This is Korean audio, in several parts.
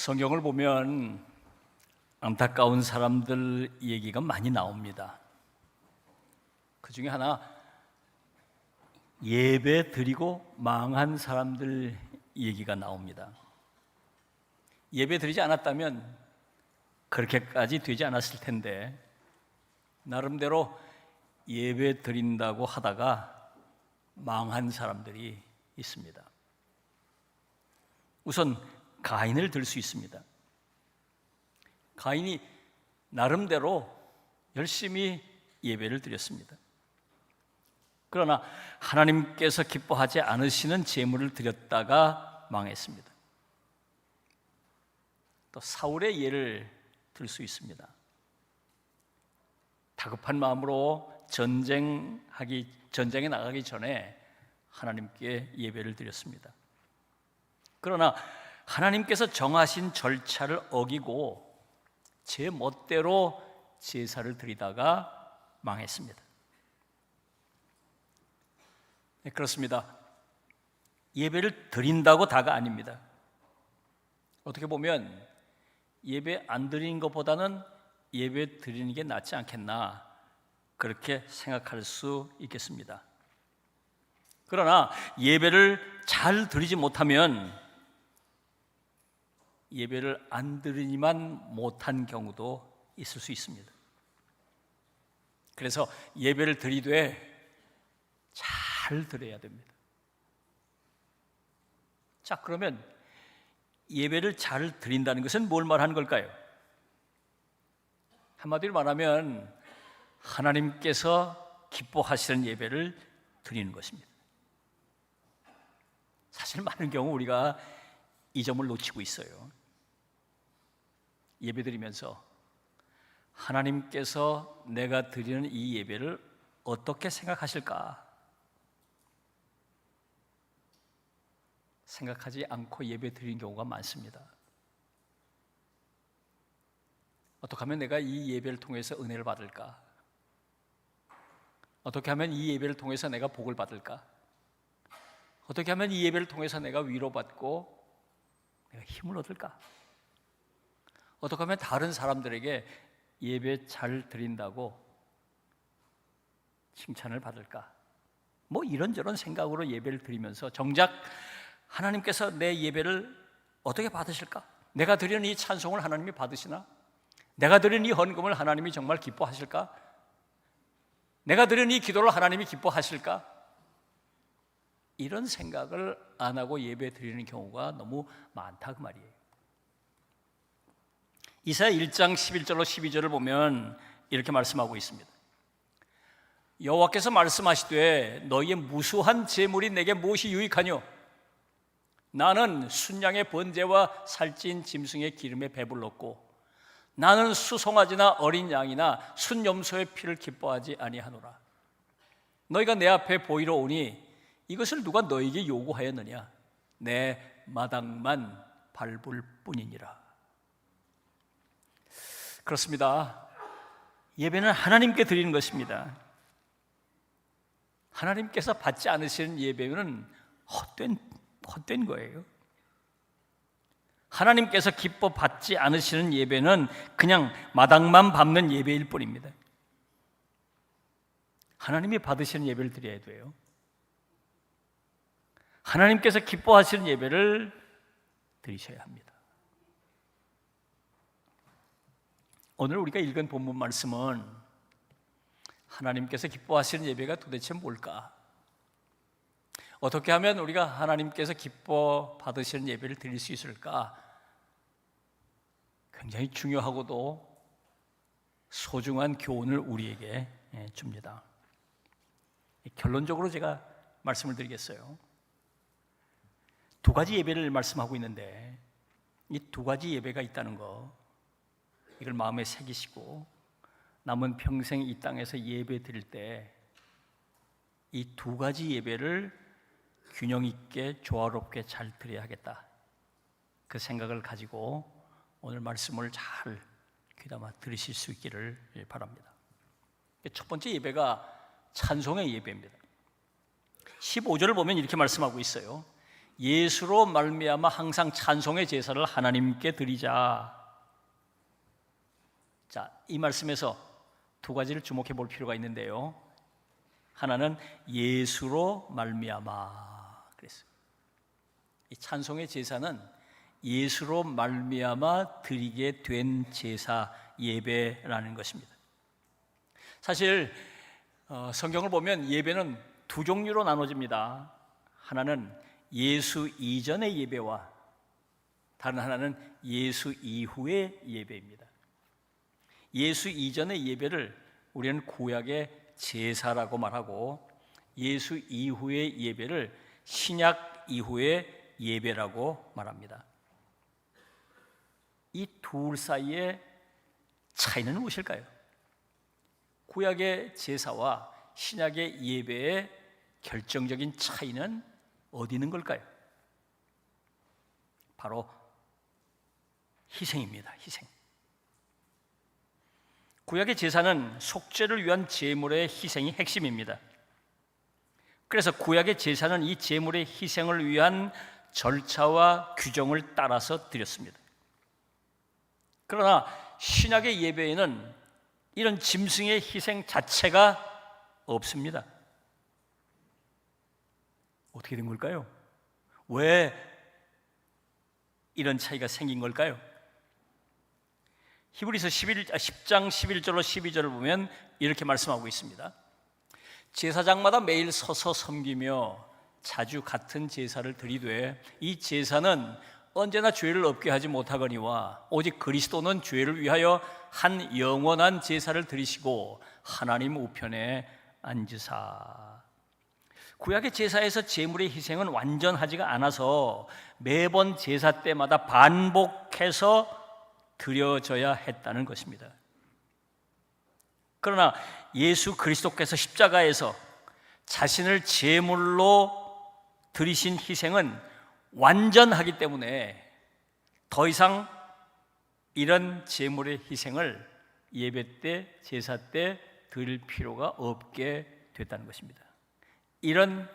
성경을 보면 안타까운 사람들 얘기가 많이 나옵니다. 그 중에 하나 예배 드리고 망한 사람들 얘기가 나옵니다. 예배 드리지 않았다면 그렇게까지 되지 않았을 텐데 나름대로 예배 드린다고 하다가 망한 사람들이 있습니다. 우선 가인을 들 수 있습니다. 가인이 나름대로 열심히 예배를 드렸습니다. 그러나 하나님께서 기뻐하지 않으시는 제물을 드렸다가 망했습니다. 또 사울의 예를 들 수 있습니다. 다급한 마음으로 전쟁하기 전쟁에 나가기 전에 하나님께 예배를 드렸습니다. 그러나 하나님께서 정하신 절차를 어기고 제 멋대로 제사를 드리다가 망했습니다. 네, 그렇습니다. 예배를 드린다고 다가 아닙니다. 어떻게 보면 예배 안 드리는 것보다는 예배 드리는 게 낫지 않겠나 그렇게 생각할 수 있겠습니다. 그러나 예배를 잘 드리지 못하면 예배를 안 드리지만 못한 경우도 있을 수 있습니다. 그래서 예배를 드리되 잘 드려야 됩니다. 자, 그러면 예배를 잘 드린다는 것은 뭘 말하는 걸까요? 한마디로 말하면 하나님께서 기뻐하시는 예배를 드리는 것입니다. 사실 많은 경우 우리가 이 점을 놓치고 있어요. 예배 드리면서 하나님께서 내가 드리는 이 예배를 어떻게 생각하실까? 생각하지 않고 예배 드리는 경우가 많습니다. 어떻게 하면 내가 이 예배를 통해서 은혜를 받을까? 어떻게 하면 이 예배를 통해서 내가 복을 받을까? 어떻게 하면 이 예배를 통해서 내가 위로받고 내가 힘을 얻을까? 어떻게 하면 다른 사람들에게 예배 잘 드린다고 칭찬을 받을까? 뭐 이런저런 생각으로 예배를 드리면서 정작 하나님께서 내 예배를 어떻게 받으실까? 내가 드리는 이 찬송을 하나님이 받으시나? 내가 드리는 이 헌금을 하나님이 정말 기뻐하실까? 내가 드리는 이 기도를 하나님이 기뻐하실까? 이런 생각을 안 하고 예배 드리는 경우가 너무 많다 그 말이에요. 이사야 1장 11절로 12절을 보면 이렇게 말씀하고 있습니다. 여호와께서 말씀하시되 너희의 무수한 재물이 내게 무엇이 유익하뇨? 나는 순양의 번제와 살찐 짐승의 기름에 배불렀고 나는 수송아지나 어린 양이나 순염소의 피를 기뻐하지 아니하노라. 너희가 내 앞에 보이러 오니 이것을 누가 너에게 요구하였느냐? 내 마당만 밟을 뿐이니라. 그렇습니다. 예배는 하나님께 드리는 것입니다. 하나님께서 받지 않으시는 예배는 헛된 헛된 거예요. 하나님께서 기뻐 받지 않으시는 예배는 그냥 마당만 밟는 예배일 뿐입니다. 하나님이 받으시는 예배를 드려야 돼요. 하나님께서 기뻐하시는 예배를 드리셔야 합니다. 오늘 우리가 읽은 본문 말씀은 하나님께서 기뻐하시는 예배가 도대체 뭘까? 어떻게 하면 우리가 하나님께서 기뻐 받으시는 예배를 드릴 수 있을까? 굉장히 중요하고도 소중한 교훈을 우리에게 예, 줍니다. 결론적으로 제가 말씀을 드리겠어요. 두 가지 예배를 말씀하고 있는데 이 두 가지 예배가 있다는 거 이걸 마음에 새기시고 남은 평생 이 땅에서 예배 드릴 때 이 두 가지 예배를 균형 있게 조화롭게 잘 드려야겠다. 그 생각을 가지고 오늘 말씀을 잘 귀담아 들으실 수 있기를 바랍니다. 첫 번째 예배가 찬송의 예배입니다. 15절을 보면 이렇게 말씀하고 있어요. 예수로 말미암아 항상 찬송의 제사를 하나님께 드리자. 자, 이 말씀에서 두 가지를 주목해 볼 필요가 있는데요. 하나는 예수로 말미암아 그랬어요. 이 찬송의 제사는 예수로 말미암아 드리게 된 제사 예배라는 것입니다. 사실 어, 성경을 보면 예배는 두 종류로 나눠집니다. 하나는 예수 이전의 예배와 다른 하나는 예수 이후의 예배입니다. 예수 이전의 예배를 우리는 구약의 제사라고 말하고 예수 이후의 예배를 신약 이후의 예배라고 말합니다. 이 둘 사이의 차이는 무엇일까요? 구약의 제사와 신약의 예배의 결정적인 차이는 어디 있는 걸까요? 바로 희생입니다. 희생. 구약의 제사는 속죄를 위한 제물의 희생이 핵심입니다. 그래서 구약의 제사는 이 제물의 희생을 위한 절차와 규정을 따라서 드렸습니다. 그러나 신약의 예배에는 이런 짐승의 희생 자체가 없습니다. 어떻게 된 걸까요? 왜 이런 차이가 생긴 걸까요? 히브리서 11, 10장 11절로 12절을 보면 이렇게 말씀하고 있습니다. 제사장마다 매일 서서 섬기며 자주 같은 제사를 드리되 이 제사는 언제나 죄를 없게 하지 못하거니와 오직 그리스도는 죄를 위하여 한 영원한 제사를 드리시고 하나님 우편에 앉으사 구약의 제사에서 제물의 희생은 완전하지가 않아서 매번 제사 때마다 반복해서 드려져야 했다는 것입니다. 그러나 예수 그리스도께서 십자가에서 자신을 제물로 드리신 희생은 완전하기 때문에 더 이상 이런 제물의 희생을 예배 때, 제사 때 드릴 필요가 없게 됐다는 것입니다. 이런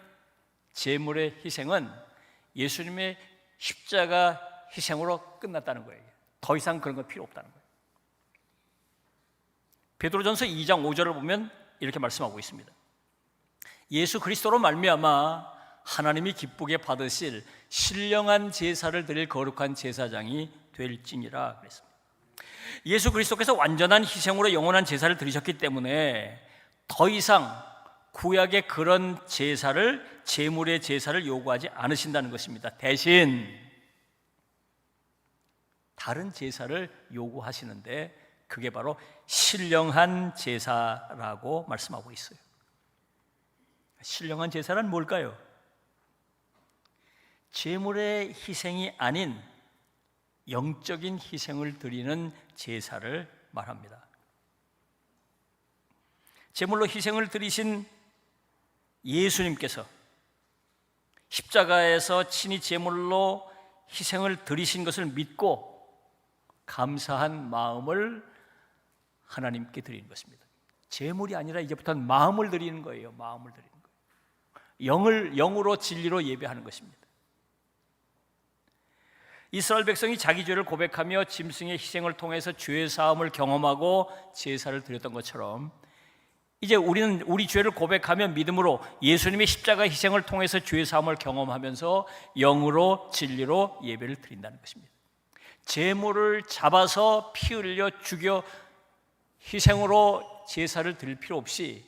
제물의 희생은 예수님의 십자가 희생으로 끝났다는 거예요. 더 이상 그런 건 필요 없다는 거예요. 베드로전서 2장 5절을 보면 이렇게 말씀하고 있습니다. 예수 그리스도로 말미암아 하나님이 기쁘게 받으실 신령한 제사를 드릴 거룩한 제사장이 될지니라 그랬습니다. 예수 그리스도께서 완전한 희생으로 영원한 제사를 드리셨기 때문에 더 이상 구약의 그런 제사를 제물의 제사를 요구하지 않으신다는 것입니다. 대신 다른 제사를 요구하시는데 그게 바로 신령한 제사라고 말씀하고 있어요. 신령한 제사란 뭘까요? 제물의 희생이 아닌 영적인 희생을 드리는 제사를 말합니다. 제물로 희생을 드리신 예수님께서 십자가에서 친히 제물로 희생을 드리신 것을 믿고 감사한 마음을 하나님께 드리는 것입니다. 제물이 아니라 이제부터는 마음을 드리는 거예요. 마음을 드리는 거예요. 영을 영으로 진리로 예배하는 것입니다. 이스라엘 백성이 자기 죄를 고백하며 짐승의 희생을 통해서 죄 사함을 경험하고 제사를 드렸던 것처럼 이제 우리는 우리 죄를 고백하며 믿음으로 예수님의 십자가 희생을 통해서 죄 사함을 경험하면서 영으로 진리로 예배를 드린다는 것입니다. 제물을 잡아서 피 흘려 죽여 희생으로 제사를 드릴 필요 없이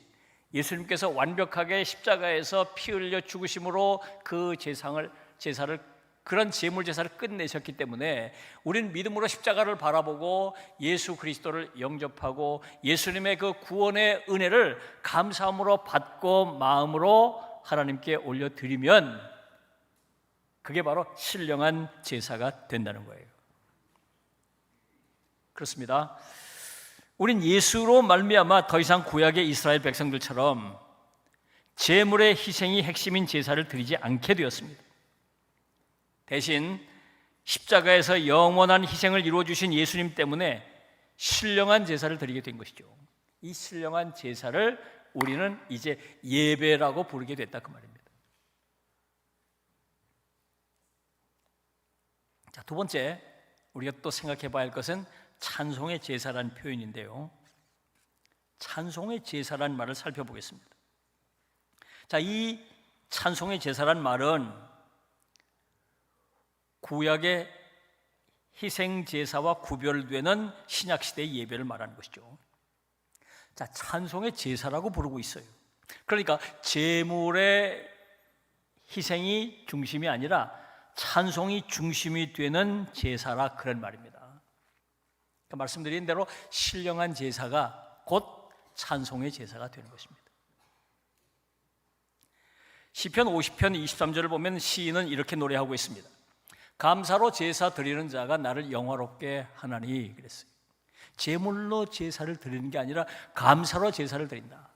예수님께서 완벽하게 십자가에서 피 흘려 죽으심으로 그 제상을 제사를 그런 제물 제사를 끝내셨기 때문에 우리는 믿음으로 십자가를 바라보고 예수 그리스도를 영접하고 예수님의 그 구원의 은혜를 감사함으로 받고 마음으로 하나님께 올려 드리면 그게 바로 신령한 제사가 된다는 거예요. 그렇습니다. 우린 예수로 말미암아 더 이상 구약의 이스라엘 백성들처럼 제물의 희생이 핵심인 제사를 드리지 않게 되었습니다. 대신 십자가에서 영원한 희생을 이루어 주신 예수님 때문에 신령한 제사를 드리게 된 것이죠. 이 신령한 제사를 우리는 이제 예배라고 부르게 됐다 그 말입니다. 두 번째 우리가 또 생각해 봐야 할 것은 찬송의 제사라는 표현인데요. 찬송의 제사라는 말을 살펴보겠습니다. 자, 이 찬송의 제사란 말은 구약의 희생 제사와 구별되는 신약 시대의 예배를 말하는 것이죠. 자, 찬송의 제사라고 부르고 있어요. 그러니까 제물의 희생이 중심이 아니라 찬송이 중심이 되는 제사라 그런 말입니다. 그러니까 말씀드린 대로 신령한 제사가 곧 찬송의 제사가 되는 것입니다. 시편 50편 23절을 보면 시인은 이렇게 노래하고 있습니다. 감사로 제사 드리는 자가 나를 영화롭게 하나니 그랬어요. 제물로 제사를 드리는 게 아니라 감사로 제사를 드린다.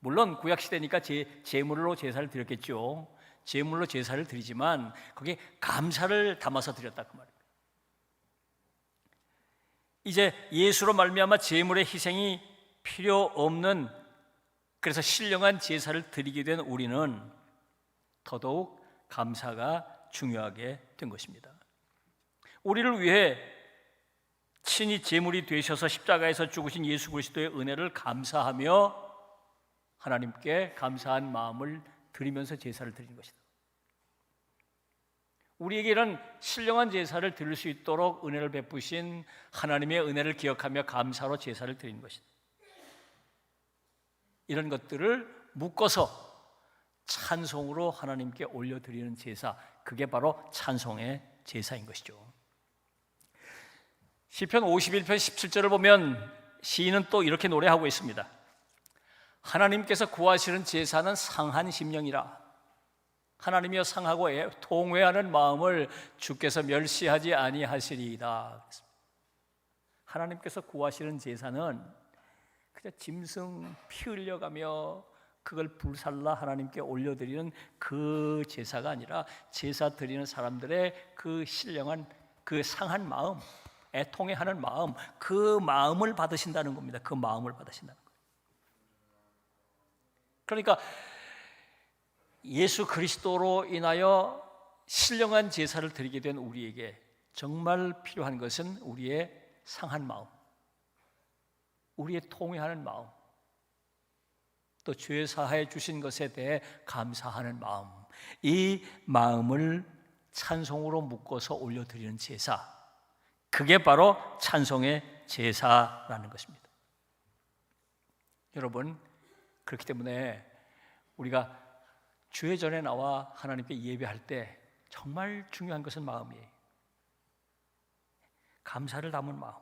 물론 구약 시대니까 제, 제물로 제사를 드렸겠죠. 제물로 제사를 드리지만 거기에 감사를 담아서 드렸다 그 말입니다. 이제 예수로 말미암아 제물의 희생이 필요 없는 그래서 신령한 제사를 드리게 된 우리는 더더욱 감사가 중요하게 된 것입니다. 우리를 위해 친히 제물이 되셔서 십자가에서 죽으신 예수 그리스도의 은혜를 감사하며 하나님께 감사한 마음을 드리면서 제사를 드리는 것이다. 우리에게 이런 신령한 제사를 드릴 수 있도록 은혜를 베푸신 하나님의 은혜를 기억하며 감사로 제사를 드리는 것이다. 이런 것들을 묶어서 찬송으로 하나님께 올려드리는 제사, 그게 바로 찬송의 제사인 것이죠. 시편 51편 17절을 보면 시인은 또 이렇게 노래하고 있습니다. 하나님께서 구하시는 제사는 상한 심령이라. 하나님이여 상하고 통회하는 마음을 주께서 멸시하지 아니하시리이다. 하나님께서 구하시는 제사는 그냥 짐승 피 흘려가며 그걸 불살라 하나님께 올려드리는 그 제사가 아니라 제사 드리는 사람들의 그 신령한 그 상한 마음, 애통해 하는 마음, 그 마음을 받으신다는 겁니다. 그 마음을 받으신다는 거예요. 그러니까 예수 그리스도로 인하여 신령한 제사를 드리게 된 우리에게 정말 필요한 것은 우리의 상한 마음, 우리의 통회하는 마음, 또 죄 사하여 주신 것에 대해 감사하는 마음, 이 마음을 찬송으로 묶어서 올려드리는 제사, 그게 바로 찬송의 제사라는 것입니다. 여러분, 그렇기 때문에 우리가 주의 전에 나와 하나님께 예배할 때 정말 중요한 것은 마음이에요. 감사를 담은 마음,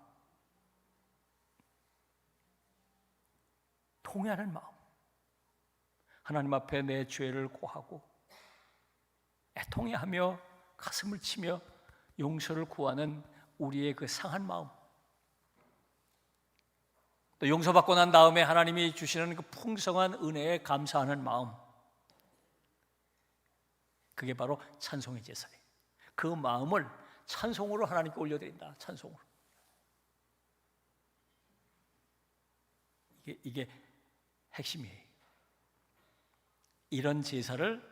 통회하는 마음. 하나님 앞에 내 죄를 고하고 애통해하며 가슴을 치며 용서를 구하는 우리의 그 상한 마음. 또 용서받고 난 다음에 하나님이 주시는 그 풍성한 은혜에 감사하는 마음. 그게 바로 찬송의 제사예요. 그 마음을 찬송으로 하나님께 올려드린다. 찬송으로. 이게, 이게 핵심이에요. 이런 제사를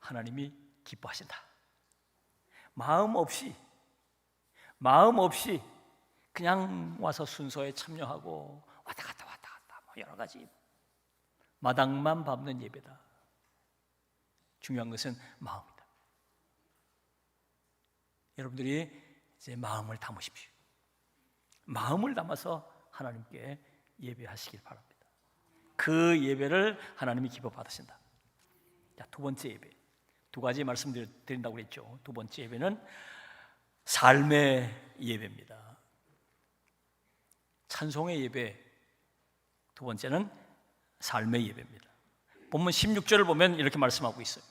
하나님이 기뻐하신다. 마음 없이 마음 없이 그냥 와서 순서에 참여하고 왔다 갔다 왔다 갔다 뭐 여러 가지 마당만 밟는 예배다. 중요한 것은 마음이다. 여러분들이 이제 마음을 담으십시오. 마음을 담아서 하나님께 예배하시길 바랍니다. 그 예배를 하나님이 기뻐 받으신다. 자, 두 번째 예배. 두 가지 말씀드린다고 그랬죠. 두 번째 예배는 삶의 예배입니다. 찬송의 예배. 두 번째는 삶의 예배입니다. 본문 16절을 보면 이렇게 말씀하고 있어요.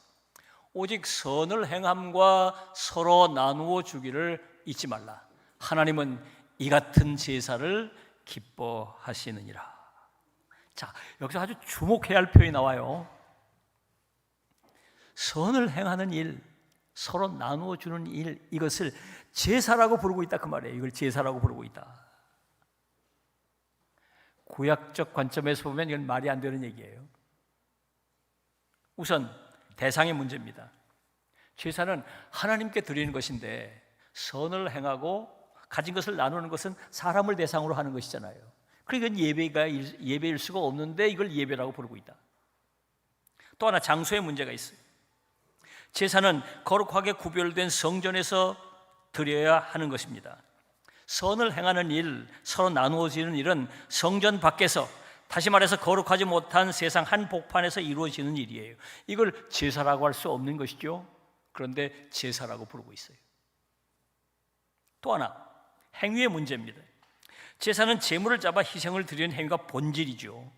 오직 선을 행함과 서로 나누어 주기를 잊지 말라. 하나님은 이 같은 제사를 기뻐하시느니라. 자, 여기서 아주 주목해야 할 표현이 나와요. 선을 행하는 일, 서로 나누어 주는 일, 이것을 제사라고 부르고 있다 그 말이에요. 이걸 제사라고 부르고 있다. 구약적 관점에서 보면 이건 말이 안 되는 얘기예요. 우선 대상의 문제입니다. 제사는 하나님께 드리는 것인데 선을 행하고 가진 것을 나누는 것은 사람을 대상으로 하는 것이잖아요. 그러니까 예배가 일- 예배일 수가 없는데 이걸 예배라고 부르고 있다. 또 하나 장소의 문제가 있어요. 제사는 거룩하게 구별된 성전에서 드려야 하는 것입니다. 선을 행하는 일, 서로 나누어지는 일은 성전 밖에서 다시 말해서 거룩하지 못한 세상 한 복판에서 이루어지는 일이에요. 이걸 제사라고 할 수 없는 것이죠. 그런데 제사라고 부르고 있어요. 또 하나 행위의 문제입니다. 제사는 제물을 잡아 희생을 드리는 행위가 본질이죠.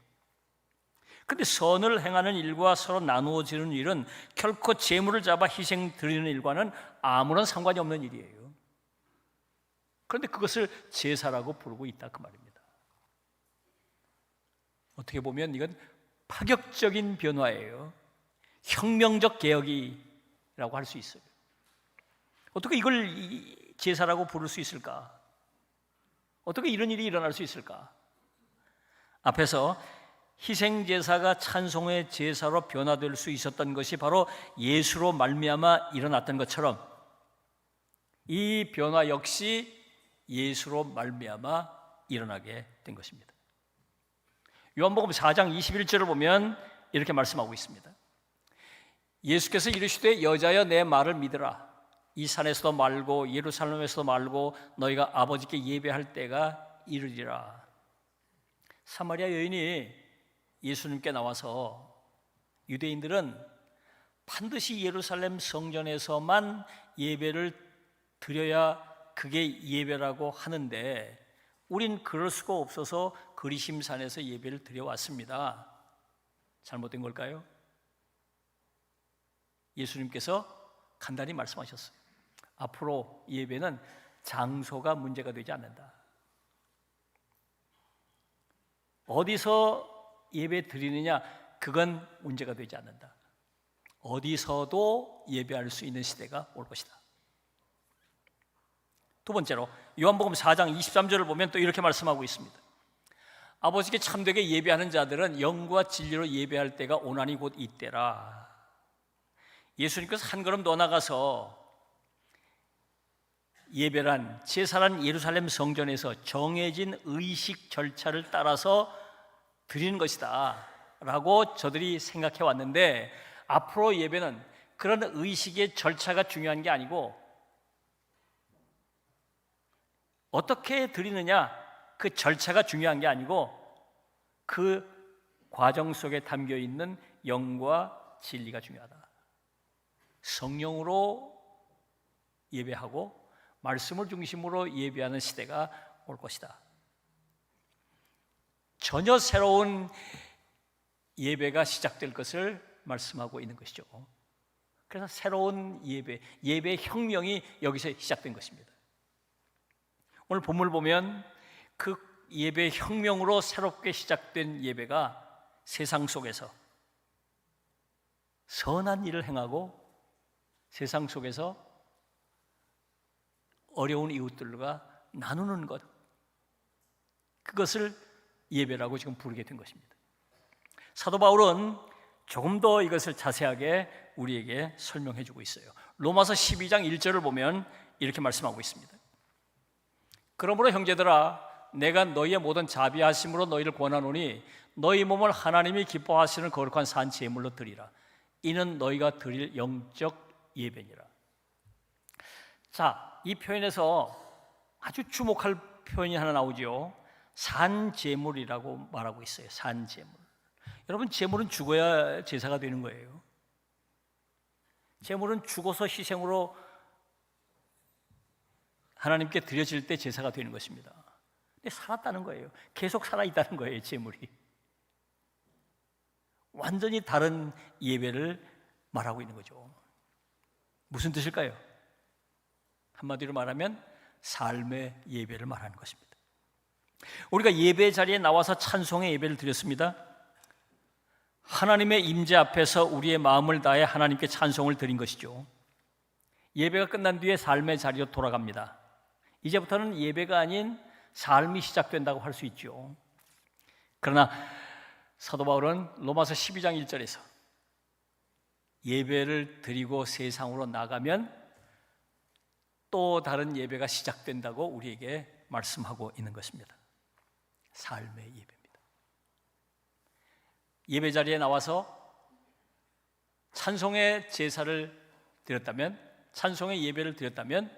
근데 선을 행하는 일과 서로 나누어지는 일은 결코 제물을 잡아 희생 드리는 일과는 아무런 상관이 없는 일이에요. 그런데 그것을 제사라고 부르고 있다 그 말입니다. 어떻게 보면 이건 파격적인 변화예요. 혁명적 개혁이라고 할 수 있어요. 어떻게 이걸 이- 제사라고 부를 수 있을까? 어떻게 이런 일이 일어날 수 있을까? 앞에서 희생 제사가 찬송의 제사로 변화될 수 있었던 것이 바로 예수로 말미암아 일어났던 것처럼 이 변화 역시 예수로 말미암아 일어나게 된 것입니다. 요한복음 4장 21절을 보면 이렇게 말씀하고 있습니다. 예수께서 이르시되 여자여 내 말을 믿으라. 이 산에서도 말고 예루살렘에서도 말고 너희가 아버지께 예배할 때가 이르리라. 사마리아 여인이 예수님께 나와서 유대인들은 반드시 예루살렘 성전에서만 예배를 드려야 그게 예배라고 하는데 우린 그럴 수가 없어서 그리심산에서 예배를 드려왔습니다. 잘못된 걸까요? 예수님께서 간단히 말씀하셨어요. 앞으로 예배는 장소가 문제가 되지 않는다. 어디서 예배 드리느냐 그건 문제가 되지 않는다. 어디서도 예배할 수 있는 시대가 올 것이다. 두 번째로 요한복음 4장 23절을 보면 또 이렇게 말씀하고 있습니다. 아버지께 참되게 예배하는 자들은 영과 진리로 예배할 때가 오나니 곧 이때라. 예수님께서 한 걸음 더 나가서 예배란 제사란 예루살렘 성전에서 정해진 의식 절차를 따라서 드리는 것이다. 라고 저들이 생각해 왔는데 앞으로 예배는 그런 의식의 절차가 중요한 게 아니고 어떻게 드리느냐 그 절차가 중요한 게 아니고 그 과정 속에 담겨 있는 영과 진리가 중요하다. 성령으로 예배하고 말씀을 중심으로 예배하는 시대가 올 것이다. 전혀 새로운 예배가 시작될 것을 말씀하고 있는 것이죠. 그래서 새로운 예배, 예배 혁명이 여기서 시작된 것입니다. 오늘 본문을 보면 그 예배 혁명으로 새롭게 시작된 예배가 세상 속에서 선한 일을 행하고 세상 속에서 어려운 이웃들과 나누는 것 그것을 예배라고 지금 부르게 된 것입니다. 사도 바울은 조금 더 이것을 자세하게 우리에게 설명해 주고 있어요. 로마서 12장 1절을 보면 이렇게 말씀하고 있습니다. 그러므로 형제들아 내가 너희의 모든 자비하심으로 너희를 권하노니 너희 몸을 하나님이 기뻐하시는 거룩한 산 제물로 드리라. 이는 너희가 드릴 영적 예배니라. 자, 이 표현에서 아주 주목할 표현이 하나 나오죠. 산 제물이라고 말하고 있어요. 산 제물. 여러분 제물은 죽어야 제사가 되는 거예요. 제물은 죽어서 희생으로 하나님께 드려질 때 제사가 되는 것입니다. 살았다는 거예요. 계속 살아 있다는 거예요, 제물이. 완전히 다른 예배를 말하고 있는 거죠. 무슨 뜻일까요? 한마디로 말하면 삶의 예배를 말하는 것입니다. 우리가 예배 자리에 나와서 찬송의 예배를 드렸습니다. 하나님의 임재 앞에서 우리의 마음을 다해 하나님께 찬송을 드린 것이죠. 예배가 끝난 뒤에 삶의 자리로 돌아갑니다. 이제부터는 예배가 아닌 삶이 시작된다고 할 수 있죠. 그러나 사도 바울은 로마서 12장 1절에서 예배를 드리고 세상으로 나가면 또 다른 예배가 시작된다고 우리에게 말씀하고 있는 것입니다. 삶의 예배입니다. 예배 자리에 나와서 찬송의 제사를 드렸다면, 찬송의 예배를 드렸다면,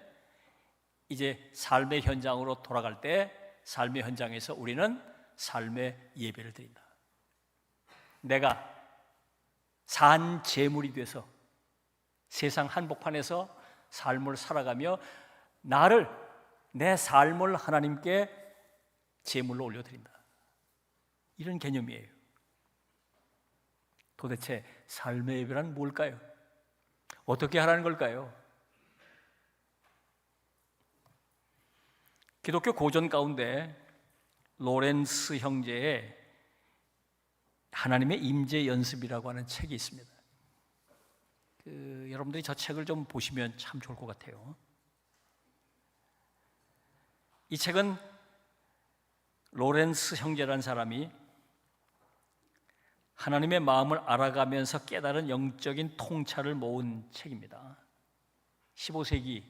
이제 삶의 현장으로 돌아갈 때 삶의 현장에서 우리는 삶의 예배를 드린다. 내가 산 제물이 돼서 세상 한복판에서 삶을 살아가며 나를 내 삶을 하나님께 제물로 올려드린다. 이런 개념이에요. 도대체 삶의 예배란 뭘까요? 어떻게 하라는 걸까요? 기독교 고전 가운데 로렌스 형제의 하나님의 임재 연습이라고 하는 책이 있습니다. 그, 여러분들이 저 책을 좀 보시면 참 좋을 것 같아요. 이 책은 로렌스 형제라는 사람이 하나님의 마음을 알아가면서 깨달은 영적인 통찰을 모은 책입니다. 15세기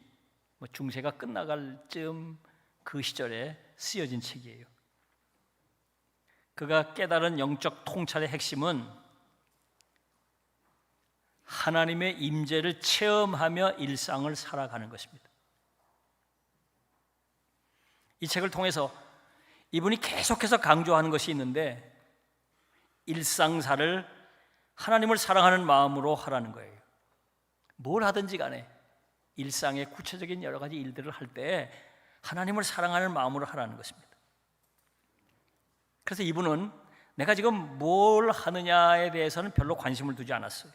뭐 중세가 끝나갈 즈음 그 시절에 쓰여진 책이에요. 그가 깨달은 영적 통찰의 핵심은 하나님의 임재를 체험하며 일상을 살아가는 것입니다. 이 책을 통해서 이분이 계속해서 강조하는 것이 있는데 일상사를 하나님을 사랑하는 마음으로 하라는 거예요. 뭘 하든지 간에 일상의 구체적인 여러 가지 일들을 할 때 하나님을 사랑하는 마음으로 하라는 것입니다. 그래서 이분은 내가 지금 뭘 하느냐에 대해서는 별로 관심을 두지 않았어요.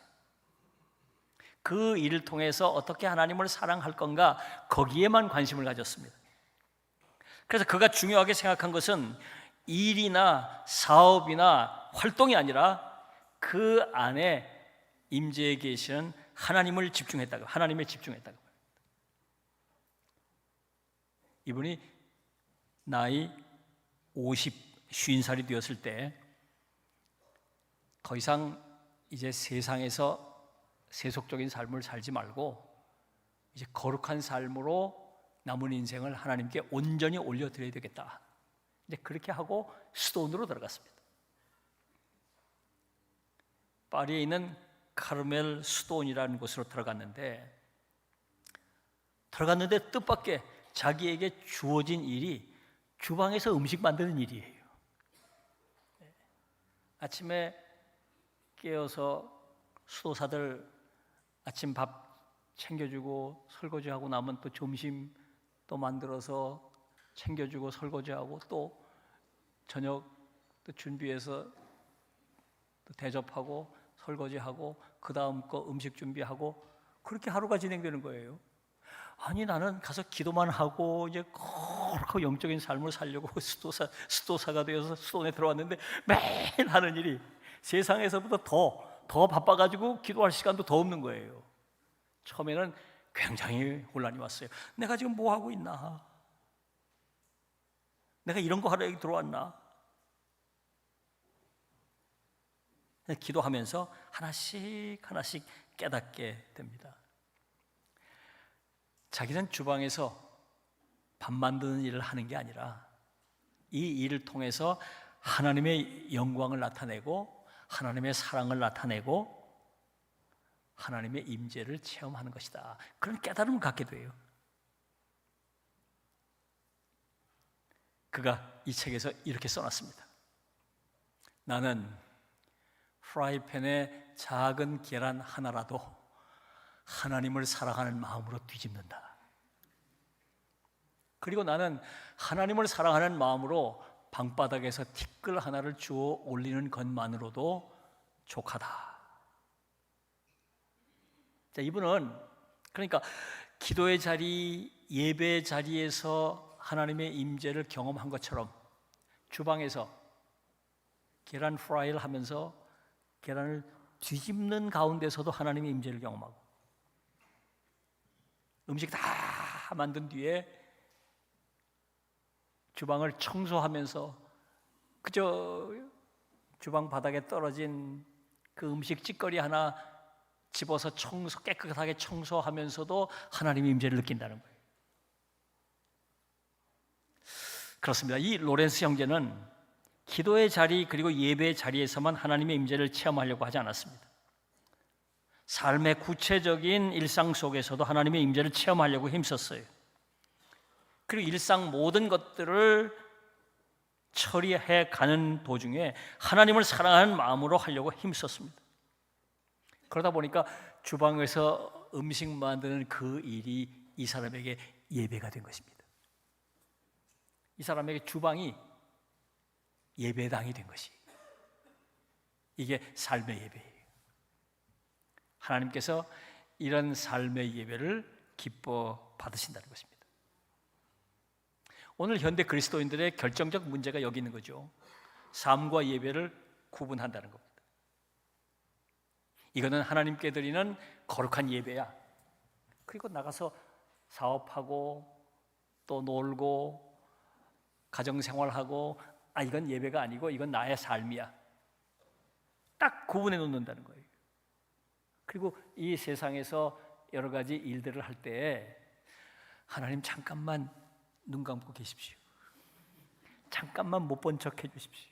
그 일을 통해서 어떻게 하나님을 사랑할 건가 거기에만 관심을 가졌습니다. 그래서 그가 중요하게 생각한 것은 일이나 사업이나 활동이 아니라 그 안에 임재에 계시는 하나님을 집중했다고 하나님에 집중했다고 이분이 나이 50, 50살이 되었을 때 더 이상 이제 세상에서 세속적인 삶을 살지 말고 이제 거룩한 삶으로 남은 인생을 하나님께 온전히 올려드려야 되겠다. 이제 그렇게 하고 수도원으로 들어갔습니다. 파리에 있는 카르멜 수도원이라는 곳으로 들어갔는데 들어갔는데 뜻밖의 자기에게 주어진 일이 주방에서 음식 만드는 일이에요. 네. 아침에 깨어서 수도사들 아침 밥 챙겨주고 설거지하고 나면 또 점심 또 만들어서 챙겨주고 설거지하고 또 저녁 또 준비해서 또 대접하고 설거지하고 그 다음 거 음식 준비하고 그렇게 하루가 진행되는 거예요. 아니 나는 가서 기도만 하고 이제 거룩하고 영적인 삶을 살려고 수도사 수도사가 되어서 수도원에 들어왔는데 매일 하는 일이 세상에서보다 더 더 바빠가지고 기도할 시간도 더 없는 거예요. 처음에는 굉장히 혼란이 왔어요. 내가 지금 뭐 하고 있나? 내가 이런 거 하러 여기 들어왔나? 기도하면서 하나씩 하나씩 깨닫게 됩니다. 자기는 주방에서 밥 만드는 일을 하는 게 아니라 이 일을 통해서 하나님의 영광을 나타내고 하나님의 사랑을 나타내고 하나님의 임재를 체험하는 것이다. 그런 깨달음을 갖게 돼요. 그가 이 책에서 이렇게 써놨습니다. 나는 프라이팬에 작은 계란 하나라도 하나님을 사랑하는 마음으로 뒤집는다. 그리고 나는 하나님을 사랑하는 마음으로 방바닥에서 티끌 하나를 주워 올리는 것만으로도 족하다. 자, 이분은 그러니까 기도의 자리, 예배 자리에서 하나님의 임재를 경험한 것처럼 주방에서 계란 프라이를 하면서 계란을 뒤집는 가운데서도 하나님의 임재를 경험하고 음식 다 만든 뒤에 주방을 청소하면서 그저 주방 바닥에 떨어진 그 음식 찌꺼리 하나 집어서 청소 깨끗하게 청소하면서도 하나님의 임재를 느낀다는 거예요. 그렇습니다. 이 로렌스 형제는 기도의 자리 그리고 예배의 자리에서만 하나님의 임재를 체험하려고 하지 않았습니다. 삶의 구체적인 일상 속에서도 하나님의 임재를 체험하려고 힘썼어요. 그리고 일상 모든 것들을 처리해 가는 도중에 하나님을 사랑하는 마음으로 하려고 힘썼습니다. 그러다 보니까 주방에서 음식 만드는 그 일이 이 사람에게 예배가 된 것입니다. 이 사람에게 주방이 예배당이 된 것이. 이게 삶의 예배예요. 하나님께서 이런 삶의 예배를 기뻐 받으신다는 것입니다. 오늘 현대 그리스도인들의 결정적 문제가 여기 있는 거죠. 삶과 예배를 구분한다는 겁니다. 이거는 하나님께 드리는 거룩한 예배야. 그리고 나가서 사업하고 또 놀고 가정 생활하고 아 이건 예배가 아니고 이건 나의 삶이야. 딱 구분해 놓는다는 거예요. 그리고 이 세상에서 여러 가지 일들을 할 때 하나님 잠깐만 눈 감고 계십시오. 잠깐만 못 본 척 해 주십시오.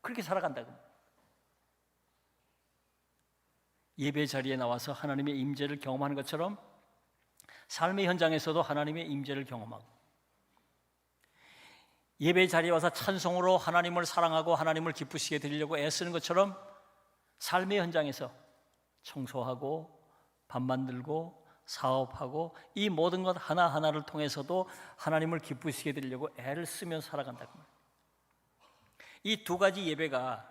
그렇게 살아간다고. 예배 자리에 나와서 하나님의 임재를 경험하는 것처럼 삶의 현장에서도 하나님의 임재를 경험하고 예배 자리에 와서 찬송으로 하나님을 사랑하고 하나님을 기쁘시게 드리려고 애쓰는 것처럼 삶의 현장에서 청소하고 밥 만들고 사업하고 이 모든 것 하나하나를 통해서도 하나님을 기쁘시게 드리려고 애를 쓰며 말입니다. 이 두 가지 예배가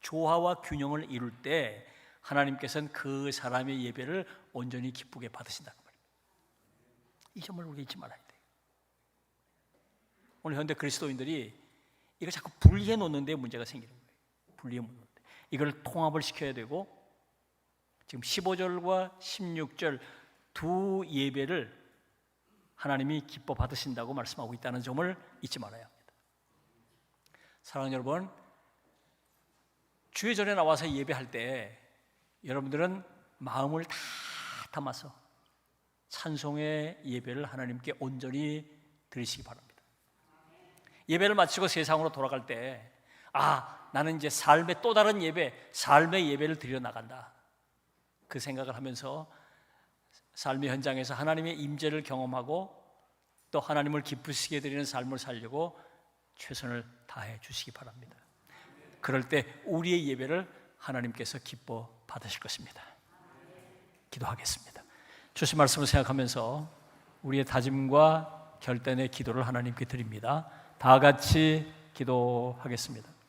조화와 균형을 이룰 때 하나님께서는 그 사람의 예배를 온전히 기쁘게 말입니다. 이 점을 우리가 잊지 말아야 돼요. 오늘 현대 그리스도인들이 이걸 자꾸 분리해 놓는데 문제가 생기는 거예요. 분리해 놓는데 이걸 통합을 시켜야 되고 지금 15절과 16절 두 예배를 하나님이 기뻐 받으신다고 말씀하고 있다는 점을 잊지 말아야 합니다. 사랑하는 여러분, 주의 전에 나와서 예배할 때 여러분들은 마음을 다 담아서 찬송의 예배를 하나님께 온전히 드리시기 바랍니다. 예배를 마치고 세상으로 돌아갈 때, 아, 나는 이제 삶의 또 다른 예배, 삶의 예배를 드려 나간다. 그 생각을 하면서 삶의 현장에서 하나님의 임재를 경험하고 또 하나님을 기쁘시게 드리는 삶을 살려고 최선을 다해 주시기 바랍니다. 그럴 때 우리의 예배를 하나님께서 기뻐 받으실 것입니다. 기도하겠습니다. 주신 말씀을 생각하면서 우리의 다짐과 결단의 기도를 하나님께 드립니다. 다 같이 기도하겠습니다.